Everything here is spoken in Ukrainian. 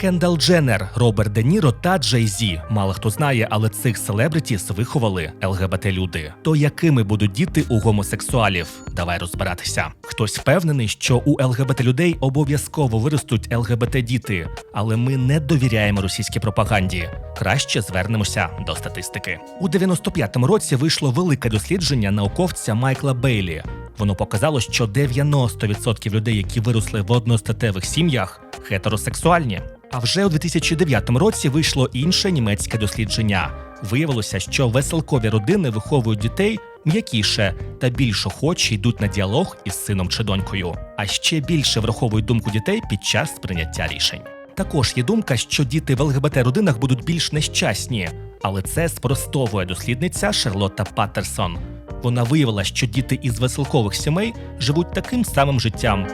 Кендал Дженнер, Роберт Де Ніро та Джей Зі. Мало хто знає, але цих селебритіс виховали ЛГБТ люди. То якими будуть діти у гомосексуалів? Давай розбиратися. Хтось впевнений, що у ЛГБТ людей обов'язково виростуть ЛГБТ діти, але ми не довіряємо російській пропаганді. Краще звернемося до статистики. У 95-му році вийшло велике дослідження науковця Майкла Бейлі. Воно показало, що 90% людей, які виросли в одностатевих сім'ях, гетеросексуальні. А вже у 2009 році вийшло інше німецьке дослідження. Виявилося, що веселкові родини виховують дітей м'якіше та більш охоче йдуть на діалог із сином чи донькою, а ще більше враховують думку дітей під час прийняття рішень. Також є думка, що діти в ЛГБТ родинах будуть більш нещасні, але це спростовує дослідниця Шарлотта Паттерсон. Вона виявила, що діти із веселкових сімей живуть таким самим життям